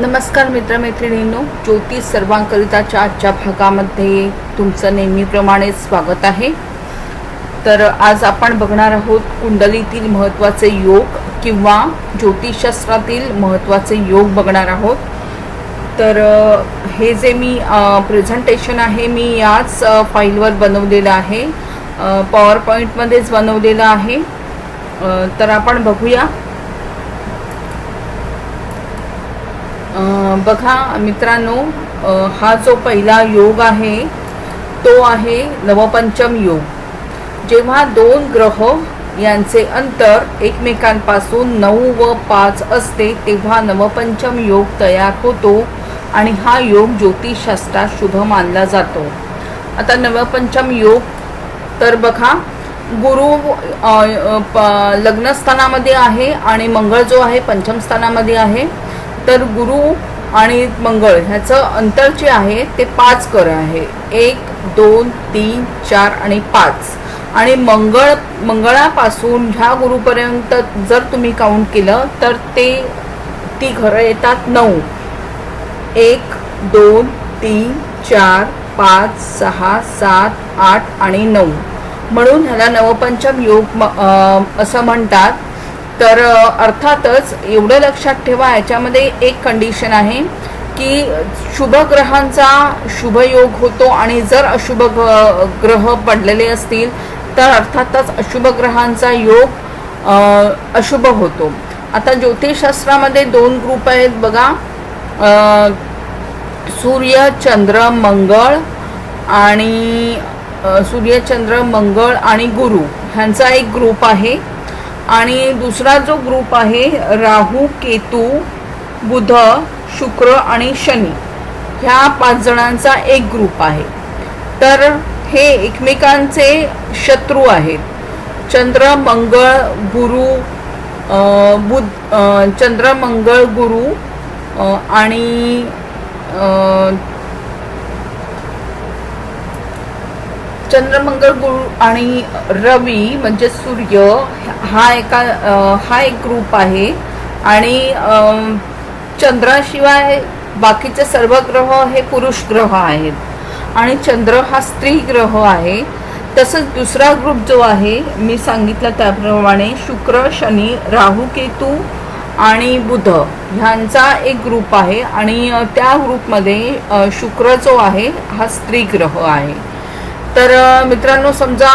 नमस्कार मित्रमैत्रिणींनो ज्योतिष सर्वांकरिताच्या आजच्या भागामध्ये तुमचं नेहमीप्रमाणे स्वागत आहे. तर आज आपण बघणार आहोत कुंडलीतील महत्त्वाचे योग किंवा ज्योतिषशास्त्रातील महत्त्वाचे योग बघणार आहोत. तर हे जे मी प्रेझेंटेशन आहे मी याच फाईलवर बनवलेलं आहे. पॉवर पॉईंटमध्येच बनवलेलं आहे. तर आपण बघूया. बघा मित्रांनो हा जो पहिला योग आहे तो आहे नवपंचम योग. जेव्हा दोन ग्रह यांचे अंतर एकमेकांपासून नऊ व पाच असते तेव्हा नवपंचम योग तयार होतो आणि हा योग ज्योतिषशास्त्रात शुभ मानला जातो. आता नवपंचम योग तर बघा गुरु प- लग्नस्थानामध्ये आहे आणि मंगळ जो आहे पंचमस्थानामध्ये आहे. तर गुरु आणि मंगळ ह्याचं अंतर जे आहे ते पाच कर आहे. एक दोन तीन चार आणि पाच. आणि मंगळ मंगळापासून ह्या गुरुपर्यंत जर तुम्ही काउंट केलं तर ते ती घरं येतात नऊ. एक दोन तीन चार पाच सहा सात आठ आणि नऊ. म्हणून ह्याला नवपंचम योग म- असं म्हणतात. तर अर्थातच एवढं लक्षात ठेवा याच्यामध्ये एक कंडिशन आहे की शुभ ग्रहांचा शुभ योग होतो आणि जर अशुभ ग्रह पडलेले असतील तर अर्थातच अशुभ ग्रहांचा योग अशुभ होतो. आता ज्योतिषशास्त्रामध्ये दोन ग्रुप आहेत बघा. सूर्य चंद्र मंगळ आणि सूर्यचंद्र सूर्य चंद्र मंगळ आणि गुरु. ह्यांचा एक ग्रुप आहे. आणि दुसरा जो ग्रुप आहे राहू केतू बुध शुक्र आणि शनी ह्या पाच जणांचा एक ग्रुप आहे. तर हे एकमेकांचे शत्रू आहेत. चंद्र मंगळ गुरु बुध चंद्र मंगळ गुरु आणि चंद्रमंगळ गुरु आणि रवी म्हणजे सूर्य हा एका हा एक ग्रुप आहे. आणि चंद्राशिवाय बाकीचे सर्व ग्रह हे पुरुष ग्रह आहेत. आणि चंद्र हा स्त्री ग्रह आहे. तसंच दुसरा ग्रुप जो आहे मी सांगितलं त्याप्रमाणे शुक्र शनी राहू केतू आणि बुध ह्यांचा एक ग्रुप आहे. आणि त्या ग्रुपमध्ये शुक्र जो आहे हा स्त्री ग्रह आहे. तर मित्रांनो समजा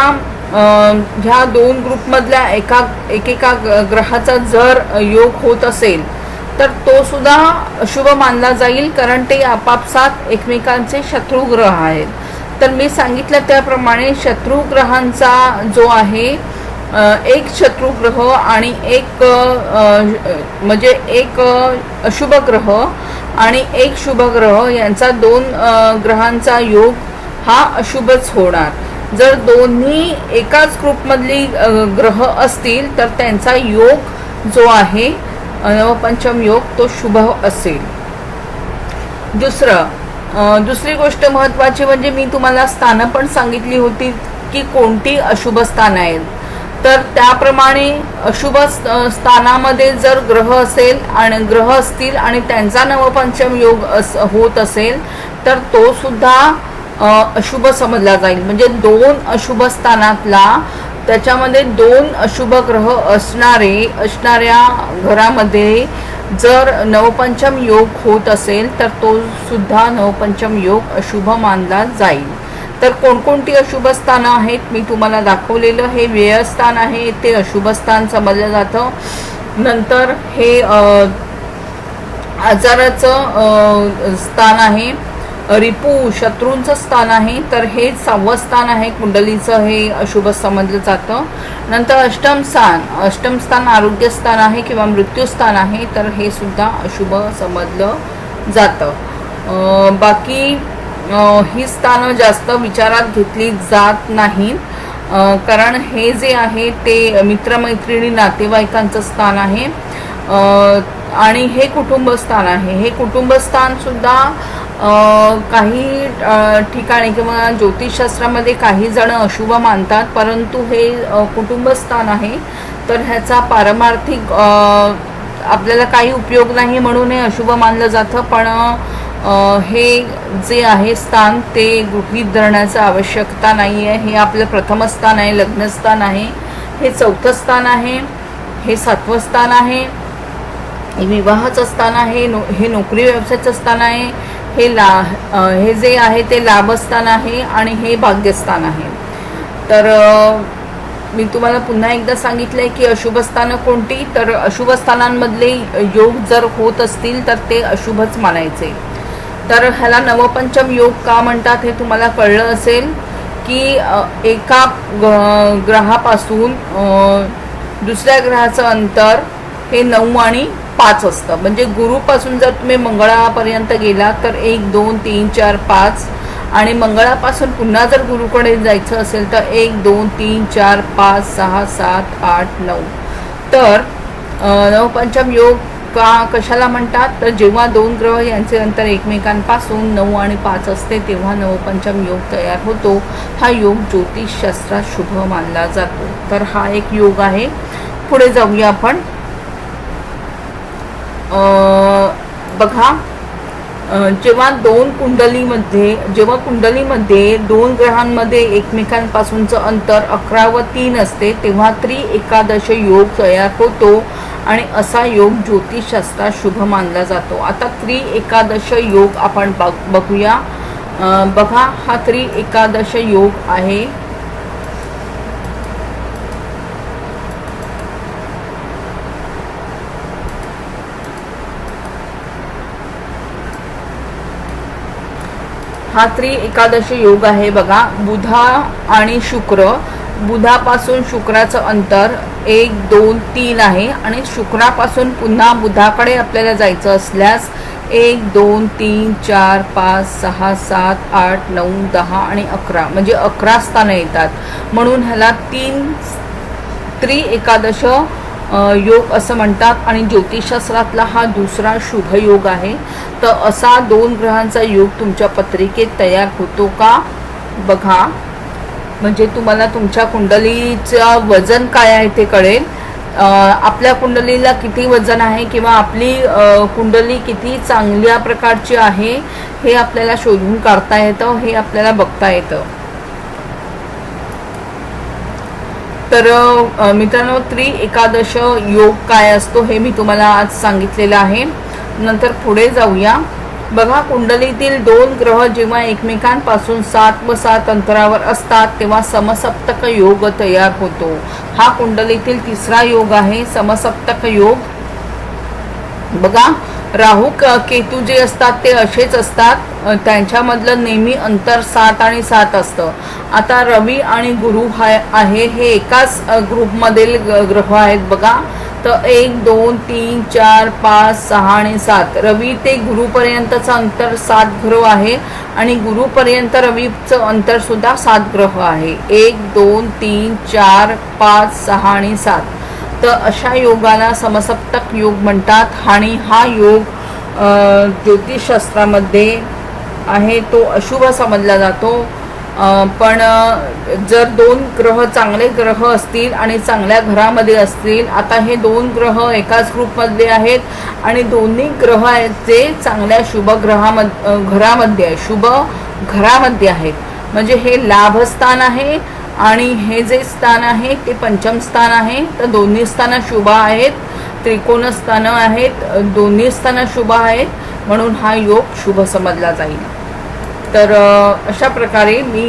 ह्या दोन ग्रुपमधल्या एका एकेका ग्रहाचा जर योग होत असेल तर तो सुद्धा शुभ मानला जाईल कारण ते आपापसात एकमेकांचे शत्रू ग्रह आहेत. तर मी सांगितलं त्याप्रमाणे शत्रू ग्रहांचा जो आहे एक शत्रू ग्रह आणि एक म्हणजे एक अशुभ ग्रह आणि एक शुभ ग्रह यांचा दोन ग्रहांचा योग हा अशुभच होणार. जर दोन्ही एकाच ग्रुपमधली ग्रह असतील तर त्यांचा योग जो आहे नवपंचम योग तो शुभ असेल. दुसरं दुसरी गोष्ट महत्त्वाची म्हणजे मी तुम्हाला स्थानं पण सांगितली होती की कोणती अशुभ स्थानं आहेत. तर त्याप्रमाणे अशुभ स्थानामध्ये जर ग्रह असेल आणि ग्रह असतील आणि त्यांचा नवपंचम योग अस होत असेल तर तो सुद्धा अशुभ समजला जाईल. म्हणजे दोन अशुभ स्थानातला त्याच्यामध्ये दोन अशुभ ग्रह असणारे असणाऱ्या घरामध्ये जर नवपंचम योग होत असेल तर तो सुद्धा नवपंचम योग अशुभ मानला जाईल. तर कोणकोणती अशुभ स्थानं आहेत? मी तुम्हाला दाखवलेलं हे व्ययस्थान आहे. ते अशुभ स्थान समजलं जातं. नंतर हे आजाराचं स्थान आहे. रिपू शत्रूंचं स्थान आहे तर हे सहावं स्थान आहे. कुंडलीचं हे अशुभ समजलं जातं. नंतर अष्टम स्थान. अष्टम स्थान आरोग्य स्थान आहे किंवा मृत्यूस्थान आहे तर हे सुद्धा अशुभ समजलं जातं. बाकी ही स्थानं जास्त विचारात घेतली जात नाहीत कारण हे जे आहे ते मित्रमैत्रिणी नातेवाईकांचं स्थान आहे. आणि हे कुटुंबस्थान आहे. हे कुटुंबस्थानसुद्धा काही ठिकाणी किंवा ज्योतिषशास्त्रामध्ये काही जण अशुभ मानतात परंतु हे कुटुंबस्थान आहे तर ह्याचा पारमार्थिक आपल्याला काही उपयोग नाही म्हणून हे अशुभ मानलं जातं पण हे जे आहे स्थान ते गृहीत धरण्याचं आवश्यकता नाही आहे. हे आपलं प्रथम स्थान आहे लग्नस्थान आहे. हे चौथं स्थान आहे. हे सातवं स्थान आहे. विवाहाचं स्थान आहे. नो हे नोकरी व्यवसायाचं स्थान आहे. हे ला हे जे आहे ते लाभस्थान आहे आणि हे भाग्यस्थान आहे. तर मी तुम्हाला पुन्हा एकदा सांगितलं आहे की अशुभ स्थानं कोणती? तर अशुभस्थानांमधले योग जर होत असतील तर ते अशुभच मानायचे. तर ह्याला नवपंचम योग का म्हणतात हे तुम्हाला कळलं असेल की एका ग- ग्रहापासून दुसऱ्या ग्रहाचं अंतर हे नऊ आणि पाच असतं. म्हणजे गुरुपासून जर तुम्ही मंगळापर्यंत गेला तर एक दोन तीन चार पाच आणि मंगळापासून पुन्हा जर गुरुकडे जायचं असेल तर एक दोन तीन चार पाच सहा सात आठ नऊ. तर नवपंचम योग का कशाला म्हणतात? तर जेव्हा दोन ग्रह यांचे अंतर एकमेकांपासून नऊ आणि पाच असते तेव्हा नवपंचम योग तयार होतो. हा योग ज्योतिषशास्त्रात शुभ मानला जातो. तर हा एक योग आहे. पुढे जाऊया आपण. बघा जेव्हा दोन कुंडलीमध्ये जेव्हा कुंडलीमध्ये दोन ग्रहांमध्ये एकमेकांपासूनचं अंतर अकरा व तीन असते तेव्हा त्रि एकादश योग तयार होतो आणि असा योग ज्योतिषशास्त्रात शुभ मानला जातो. आता त्रि एकादश योग आपण बघ बघूया. बघा हा त्रि एकादश योग आहे. हा त्रि एकादशी योग आहे बघा. बुधा आणि शुक्र. बुधापासून शुक्राचं अंतर एक दोन तीन आहे. आणि शुक्रापासून पुन्हा बुधाकडे आपल्याला जायचं असल्यास एक दोन तीन चार पाच सहा सात आठ नऊ दहा आणि अकरा. म्हणजे अकरा स्थानं येतात. म्हणून ह्याला तीन त्रि एकादश योग असं म्हणतात आणि ज्योतिषशास्त्रातला हा दुसरा शुभ योग आहे. तर असा दोन ग्रहांचा योग तुमच्या पत्रिकेत तयार होतो का? बघा. म्हणजे तुम्हाला तुमच्या कुंडलीचं वजन काय आहे ते कळेल. आपल्या कुंडलीला किती वजन आहे किंवा आपली कुंडली किती चांगल्या प्रकारची आहे हे आपल्याला शोधून काढता येतं हे आपल्याला बघता येतं. तर मित्रांनो त्रि एकादश योग काय असतो हे मी तुम्हाला आज सांगितलेलं आहे. नंतर पुढे जाऊया. बघा कुंडलीतील दोन ग्रह जेव्हा एकमेकांपासून सात व सात अंतरावर असतात तेव्हा समसप्तक योग तयार होतो. हा कुंडलीतील तिसरा योग आहे समसप्तक योग. बघा राहू क- केतू जे असतात ते असेच असतात. त्यांच्यामधलं नेहमी अंतर सात आणि सात असतं. आता रवी आणि गुरु हा आहे हे एकाच ग्रुपमधील ग- ग्रह आहेत बघा. तर एक दोन तीन चार पाच सहा आणि सात. रवी ते गुरुपर्यंतचं अंतर सात ग्रह आहे आणि गुरुपर्यंत रवीचं अंतर सुद्धा सात ग्रह आहे. एक दोन तीन चार पाच सहा आणि सात. तर अशा योगाला समसप्तक योग म्हणतात आणि हा योग ज्योतिषशास्त्रामध्ये आहे तो अशुभ समजला जातो. पण जर दोन ग्रह चांगले ग्रह असतील आणि चांगल्या घरामध्ये असतील आता हे दोन ग्रह एकाच ग्रुपमधले आहेत आणि दोन्ही ग्रह आहेत जे चांगल्या शुभ ग्रहामध्ये घरामध्ये आहे शुभ घरामध्ये आहेत. म्हणजे हे लाभस्थान आहे आणि हे जे स्थान आहे ते पंचम स्थान आहे. तर दोन्ही स्थानं शुभ आहेत त्रिकोण स्थानं आहेत दोन्ही स्थानं शुभ आहेत. म्हणून हा योग शुभ समजला जाईल. तर अशा प्रकारे मी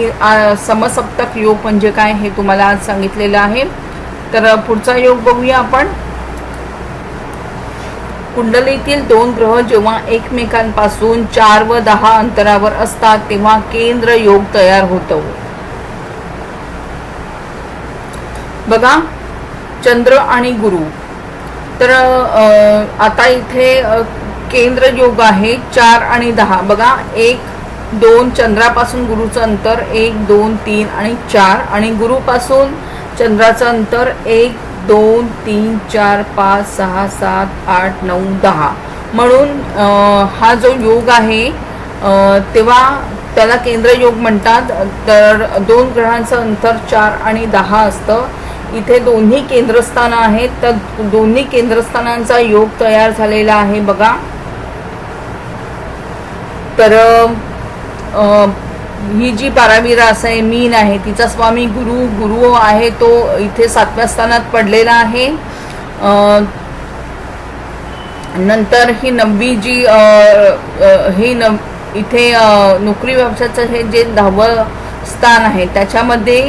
समसप्तक योग म्हणजे काय हे तुम्हाला आज सांगितलेलं आहे. तर पुढचा योग बघूया आपण. कुंडलीतील दोन ग्रह जेव्हा एकमेकांपासून चार व दहा अंतरावर असतात तेव्हा केंद्र योग तयार होतो. बघा चंद्र आणि गुरु. तर आता इथे केंद्र योग आहे चार आणि दहा. बघा एक दोन चंद्रापासून गुरुचं अंतर एक दोन तीन आणि चार. आणि गुरुपासून चंद्राचं अंतर एक दोन तीन चार पाच सहा सात आठ नऊ दहा. म्हणून हा जो योग आहे तेव्हा त्याला केंद्र योग म्हणतात. तर दोन ग्रहांचं अंतर चार आणि दहा असतं. इथे दोन्ही केंद्रस्थानं आहेत. तर दोन्ही केंद्रस्थानांचा योग तयार झालेला आहे बघा. तर ही जी बारावी रास आहे मीन आहे तिचा स्वामी गुरु गुरु आहे तो इथे सातव्या स्थानात पडलेला आहे. नंतर ही नववी जी ही नव इथे नोकरी व्यवसायाचं हे जे दहावं स्थान आहे त्याच्यामध्ये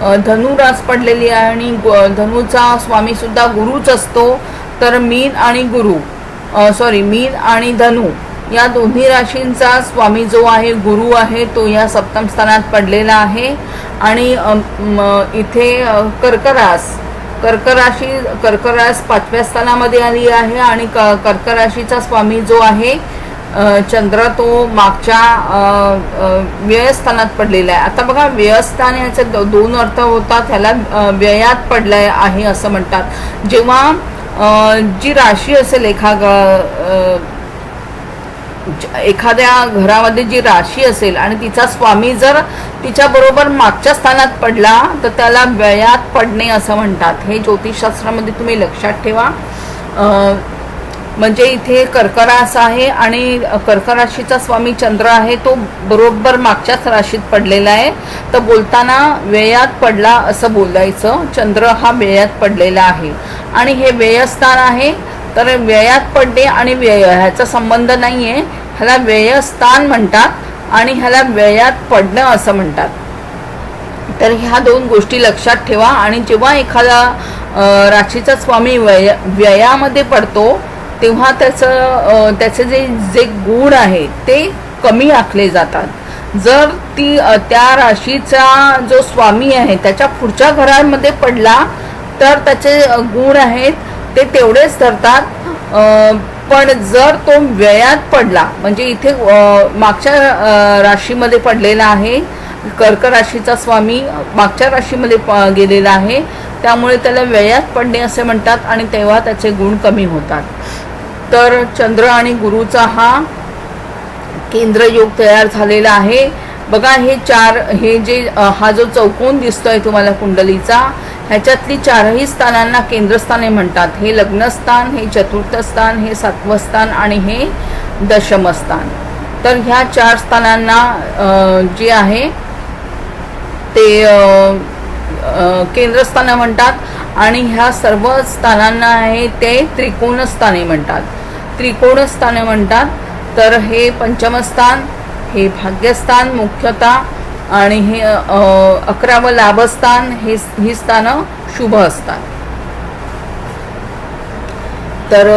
धनुरास धनु रास पडलेली आहे आणि गु- धनुचा स्वामीसुद्धा गुरुच असतो. तर मीन आणि गुरु सॉरी मीन आणि धनु. या दोन्ही राशींचा स्वामी जो आहे गुरु आहे तो या सप्तम स्थानात पडलेला आहे. आणि इथे कर्करास कर्कराशी कर्करास पाचव्या स्थानामध्ये आली आहे आणि क कर्क राशीचा स्वामी जो आहे चंद्र तो मागच्या व्ययस्थानात पडलेला आहे. आता बघा व्ययस्थान याचे दो- दोन अर्थ होतात ह्याला व्ययात पडलं आहे असं म्हणतात. जेव्हा जी राशी असेल एखा एखाद्या घरामध्ये जी राशी असेल आणि तिचा स्वामी जर तिच्या बरोबर मागच्या स्थानात पडला तर त्याला व्ययात पडणे असं म्हणतात. हे ज्योतिषशास्त्रामध्ये तुम्ही लक्षात ठेवा. म्हणजे इथे कर्करास आहे आणि कर्कराशीचा स्वामी चंद्र आहे तो बरोबर मागच्याच राशीत पडलेला आहे. तर बोलताना व्ययात पडला असं बोलायचं. चंद्र हा व्ययात पडलेला आहे. आणि हे व्ययस्थान आहे. तर व्ययात पडणे आणि व्यय ह्याचा संबंध नाही आहे ह्याला व्ययस्थान म्हणतात आणि ह्याला व्ययात पडणं असं म्हणतात. तर ह्या दोन गोष्टी लक्षात ठेवा आणि जेव्हा एखादा राशीचा स्वामी व्यय व्ययामध्ये पडतो तेव्हा त्याचं त्याचे जे जे गुण आहे ते कमी आखले जातात. जर ती त्या राशीचा जो स्वामी आहे त्याच्या पुढच्या घरांमध्ये पडला तर त्याचे गुण आहेत ते तेवढेच धरतात. पण जर तो व्ययात पडला म्हणजे इथे मागच्या राशीमध्ये पडलेला आहे कर्क राशीचा स्वामी मागच्या राशीमध्ये प- गेलेला आहे त्यामुळे त्याला व्ययात पडणे असे म्हणतात आणि तेव्हा त्याचे गुण कमी होतात. तर चंद्र आणि गुरुचा हा केंद्रयोग तयार झालेला आहे. बघा हे चार हे जे हा जो चौकोन दिसतोय तुम्हाला कुंडलीचा ह्याच्यातली चारही स्थानांना केंद्रस्थाने म्हणतात. हे लग्नस्थान हे चतुर्थ स्थान हे सातवं स्थान आणि हे दशमस्थान तर ह्या चार स्थानांना जे आहे ते केंद्रस्थानं म्हणतात आणि ह्या सर्व स्थानांना आहे ते त्रिकोणस्थाने म्हणतात. त्रिकोणस्थाने म्हणतात. तर हे पंचमस्थान हे भाग्यस्थान मुख्यतः आणि हे अ, अकरावं लाभस्थान हे ही स्थानं शुभ असतात. तर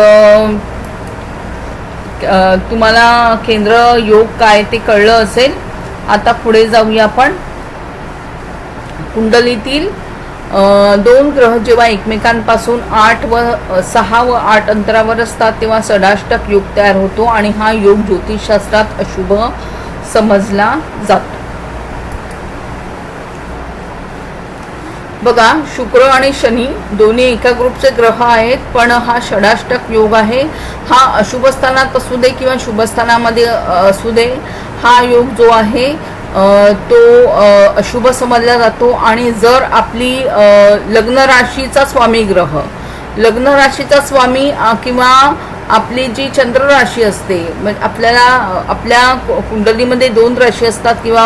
तुम्हाला केंद्र योग काय ते कळलं असेल आता पुढे जाऊया आपण. कुंडलीतील दोन ग्रह जेव्हा एकमेकांपासून आठ व सहा व आठ अंतरावर असतात तेव्हा षडाष्टक योग तयार होतो आणि हा योग ज्योतिषशास्त्रात अशुभ समजला जातो. बघा शुक्र आणि शनी दोन्ही एका ग्रुपचे ग्रह आहेत पण हा षडाष्टक योग आहे. हा अशुभ स्थानात असू दे किंवा शुभस्थानामध्ये असू दे हा योग जो आहे तो अशुभ समजला जातो. आणि जर आपली लग्न राशीचा स्वामी ग्रह लग्न राशीचा स्वामी किंवा आपली जी चंद्र राशी असते म्हणजे आपल्याला आपल्या कुंडलीमध्ये दोन राशी असतात किंवा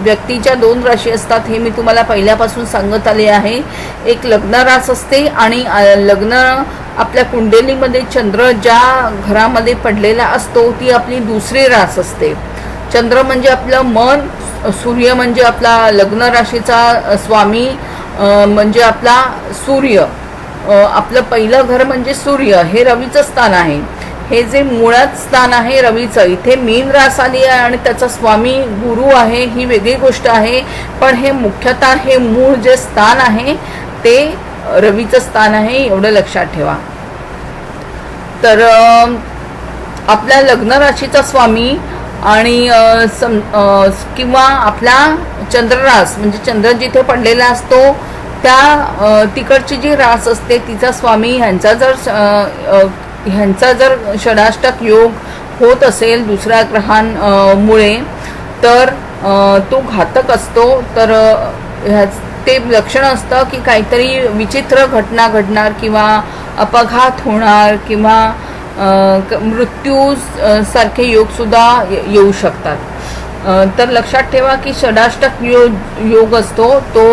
व्यक्तीच्या दोन राशी असतात हे मी तुम्हाला पहिल्यापासून सांगत आले आहे. एक लग्न रास असते आणि लग्न आपल्या कुंडलीमध्ये चंद्र ज्या घरामध्ये पडलेला असतो ती आपली दुसरी रास असते. चंद्र म्हणजे आपलं मन सूर्य म्हणजे आपला लग्न राशीचा स्वामी म्हणजे आपला सूर्य. आपलं पहिलं घर म्हणजे सूर्य हे रवीचं स्थान आहे. हे जे मुळात स्थान आहे रवीचं इथे मीन रास आली आहे आणि त्याचा स्वामी गुरु आहे ही वेगळी गोष्ट आहे. पण हे मुख्यतः हे मूळ जे स्थान आहे ते रवीचं स्थान आहे एवढं लक्षात ठेवा. तर आपल्या लग्न राशीचा स्वामी आणि सम किंवा आपला चंद्ररास म्हणजे चंद्र जिथे पडलेला असतो त्या तिकडची जी रास असते तिचा स्वामी ह्यांचा जर ह्यांचा जर षडाष्टक योग होत असेल दुसऱ्या ग्रहांमुळे तर तो घातक असतो. तर ह्याच ह्या ते लक्षण असतं की काहीतरी विचित्र घटना घडणार किंवा अपघात होणार किंवा मृत्यू सारखे योगसुद्धा येऊ शकतात. तर लक्षात ठेवा की षडाष्टक योग योग असतो तो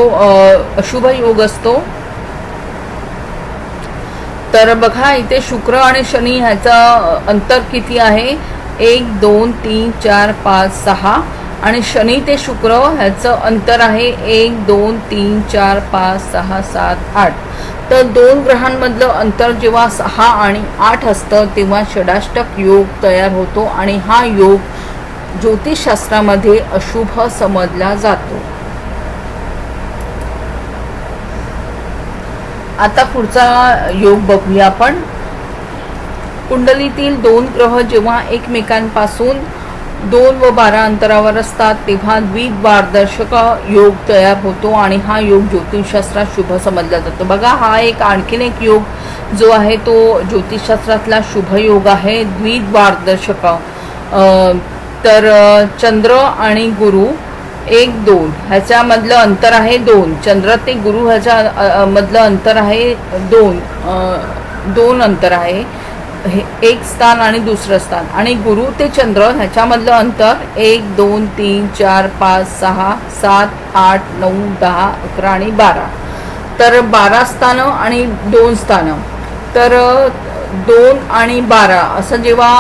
अशुभ योग असतो. तर बघा इथे शुक्र आणि शनी ह्याचं अंतर किती आहे? एक दोन तीन चार पाच सहा. आणि शनी ते शुक्र ह्याचं अंतर आहे एक दोन तीन चार पाच सहा सात आठ. तर दोन ग्रहांमधलं अंतर जेव्हा सहा आणि आठ असतं तेव्हा षडाष्टक योग तयार होतो आणि हा योग ज्योतिषशास्त्रामध्ये अशुभ समजला जातो. आता पुढचा योग बघूया आपण. कुंडलीतील दोन ग्रह जेव्हा एकमेकांपासून दोन व बारा अंतरावर असतात तेव्हा द्विपारदर्शक योग तयार होतो आणि हा योग ज्योतिषशास्त्रात शुभ समजला जातो. बघा हा एक आणखीन एक योग जो आहे तो ज्योतिषशास्त्रातला शुभ योग आहे द्विपारदर्शक तर चंद्र आणि गुरु एक दोन. ह्याच्यामधलं अंतर आहे दोन. चंद्र ते गुरु ह्याच्या मधलं अंतर आहे दोन. दोन अंतर आहे. हे एक स्थान आणि दुसरं स्थान. आणि गुरु ते चंद्र ह्याच्यामधलं अंतर एक दोन तीन चार पाच सहा सात आठ नऊ दहा अकरा आणि बारा. तर बारा स्थानं आणि दोन स्थानं. तर दोन आणि बारा. असं जेव्हा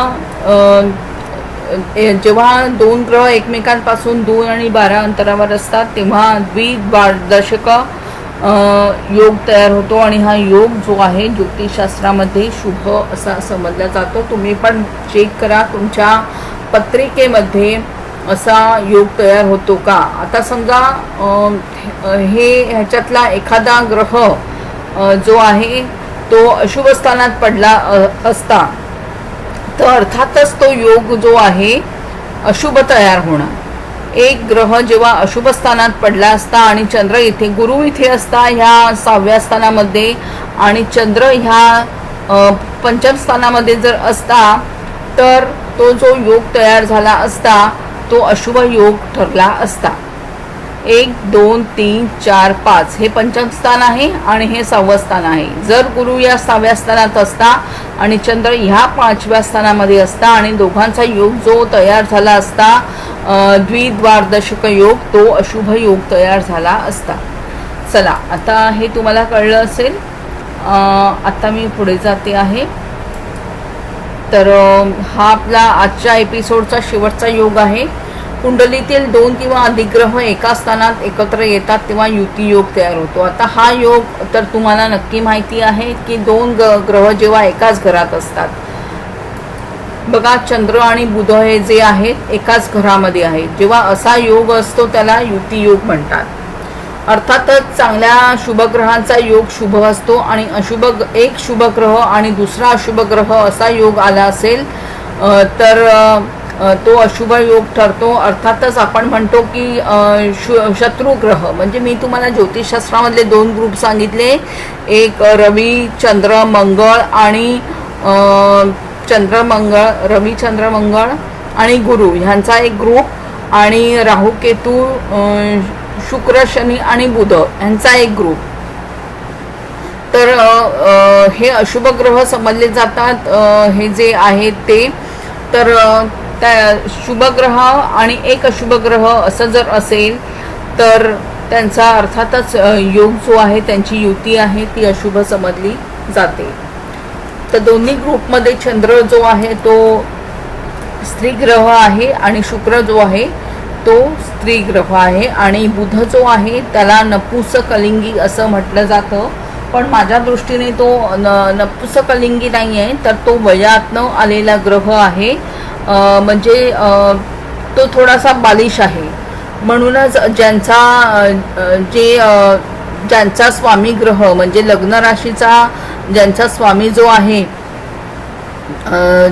जेव्हा दोन ग्रह एकमेकांपासून दोन आणि बारा अंतरावर असतात तेव्हा द्विद्वादशक योग तयार होतो आणि हा योग जो आहे ज्योतिषशास्त्रामध्ये शुभ असा समजला जातो. तुम्ही पण चेक करा तुमच्या पत्रिकेमध्ये असा योग तयार होतो का? आता समजा हे ह्याच्यातला एखादा ग्रह जो आहे तो अशुभ स्थानात पडला असता. तर अर्थातच तो योग जो आहे अशुभ तयार होणं. एक ग्रह जेव्हा अशुभ स्थानात पडला असता आणि चंद्र इथे गुरु इथे असता ह्या सहाव्या स्थानामध्ये आणि चंद्र ह्या पंचम स्थानामध्ये जर असता तर तो जो योग तयार झाला असता तो अशुभ योग ठरला असता. एक दोन तीन चार पाच हे पंचम स्थान आहे आणि हे सहावं स्थान आहे. जर गुरु या सहाव्या स्थानात असता आणि चंद्र ह्या पाचव्या स्थानामध्ये असता आणि दोघांचा योग जो तयार झाला असता अं, द्विद्वारदशक योग तो अशुभ योग तयार झाला असता. चला आता हे तुम्हाला कळलं असेल. आता मी पुढे जाते आहे. तर हा आपला आजच्या एपिसोडचा शेवटचा योग आहे. कुंडलीतील दोन किंवा अधिक ग्रह एका स्थानात एकत्र येतात तेव्हा युती योग तयार होतो. आता हा योग तर तुम्हाला नक्की माहिती आहे की दोन ग्रह जेव्हा एकाच घरात असतात. बघा चंद्र आणि बुध हे जे आहेत एकाच घरामध्ये आहेत. जेव्हा असा योग असतो त्याला युती योग म्हणतात. अर्थातच चांगल्या शुभग्रहांचा योग शुभ असतो आणि अशुभ एक शुभ ग्रह आणि दुसरा अशुभ ग्रह असा योग आला असेल तर तो अशुभ योग ठरतो. अर्थातच आपण म्हणतो की शत्रुग्रह शत्रू ग्रह. म्हणजे मी तुम्हाला ज्योतिषशास्त्रामधले दोन ग्रुप सांगितले. एक रवी चंद्र मंगळ आणि चंद्रमंगळ रवी चंद्र मंगळ आणि गुरु ह्यांचा एक ग्रुप आणि राहू केतू शुक्र शनी आणि बुध ह्यांचा एक ग्रुप. तर हे अशुभ ग्रह समजले जातात. हे जे आहेत ते. तर त्या शुभग्रह आणि एक अशुभ ग्रह असं जर असेल तर त्यांचा अर्थातच योग जो आहे त्यांची युती आहे ती अशुभ समजली जाते. तर दोन्ही ग्रुपमध्ये चंद्र जो आहे तो स्त्री ग्रह आहे आणि शुक्र जो आहे तो स्त्री ग्रह आहे. आणि बुध जो आहे त्याला नपुसकलिंगी असं म्हटलं जातं. पण माझ्या दृष्टीने तो न नपुसकलिंगी नाही आहे तर तो वयातनं आलेला ग्रह आहे. म्हणजे तो थोडासा बालिश आहे. म्हणूनच ज्यांचा जे ज्यांचा स्वामी ग्रह म्हणजे लग्न राशीचा ज्यांचा स्वामी जो आहे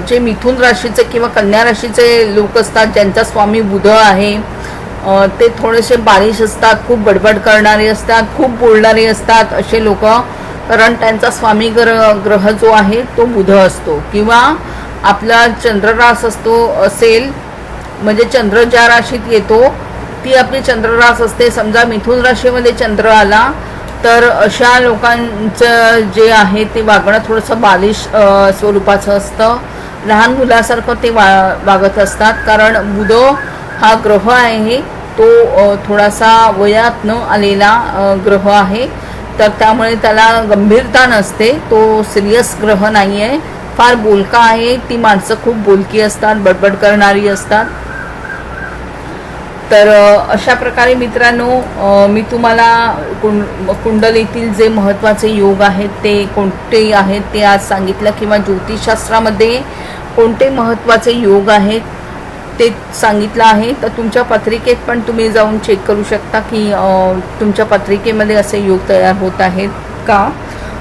जे मिथुन राशीचे किंवा कन्या राशीचे लोक असतात ज्यांचा स्वामी बुध आहे ते थोडेसे बालिश असतात खूप बडबड करणारे असतात खूप बोलणारे असतात असे लोक कारण त्यांचा स्वामी ग्रह ग्रह जो आहे तो बुध असतो. किंवा आपला चंद्ररास असतो असेल म्हणजे चंद्र ज्या राशीत येतो ती आपली चंद्ररास असते. समजा मिथुन राशीमध्ये चंद्र आला तर अशा लोकांचं जे आहे ते वागणं थोडंसं बालिश स्वरूपाचं असतं. लहान मुलासारखं ते वा वागत असतात. कारण बुध हा ग्रह आहे. तो थोडासा वयात न आलेला ग्रह आहे. तर त्यामुळे त्याला गंभीरता नसते. तो सिरियस ग्रह नाही आहे फार बोलका आहे. ती माणसं खूप बोलकी असतात बडबड करणारी असतात. तर अशा प्रकारे मित्रांनो मी तुम्हाला कुंड कुंडलीतील जे महत्त्वाचे योग आहेत ते कोणते आहेत ते आज सांगितलं किंवा ज्योतिषशास्त्रामध्ये कोणते महत्त्वाचे योग आहेत ते सांगितलं आहे. तर तुमच्या पत्रिकेत पण तुम्ही जाऊन चेक करू शकता की तुमच्या पत्रिकेमध्ये असे योग तयार होत आहेत का?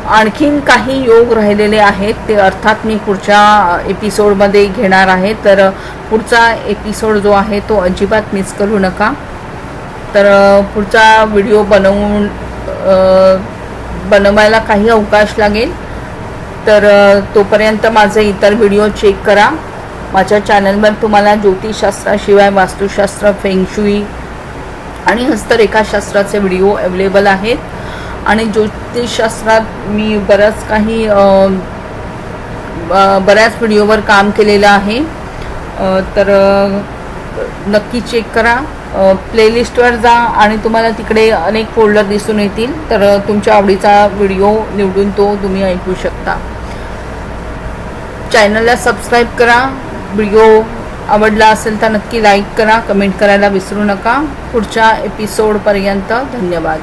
आणखीन काही योग राहिलेले आहेत ते अर्थात मी पुढच्या एपिसोडमध्ये घेणार आहे. तर पुढचा एपिसोड जो आहे तो अजिबात मिस करू नका. तर पुढचा व्हिडिओ बनवून बनवायला काही अवकाश लागेल. तर तोपर्यंत माझे इतर व्हिडिओ चेक करा. माझ्या चॅनलवर तुम्हाला ज्योतिषशास्त्राशिवाय वास्तुशास्त्र फेंगशुई आणि हस्तरेखाशास्त्राचे व्हिडिओ अवेलेबल आहेत. आणि ज्योतिषशास्त्रात मी बऱ्याच काही ब- बऱ्याच व्हिडिओवर काम केलेलं आहे. तर नक्की चेक करा. प्लेलिस्टवर जा आणि तुम्हाला तिकडे अनेक फोल्डर दिसून येतील. तर तुमच्या आवडीचा व्हिडिओ निवडून तो तुम्ही ऐकू शकता. चॅनलला सबस्क्राईब करा. व्हिडिओ आवडला असेल तर नक्की लाईक करा. कमेंट करायला विसरू नका. पुढच्या एपिसोडपर्यंत धन्यवाद.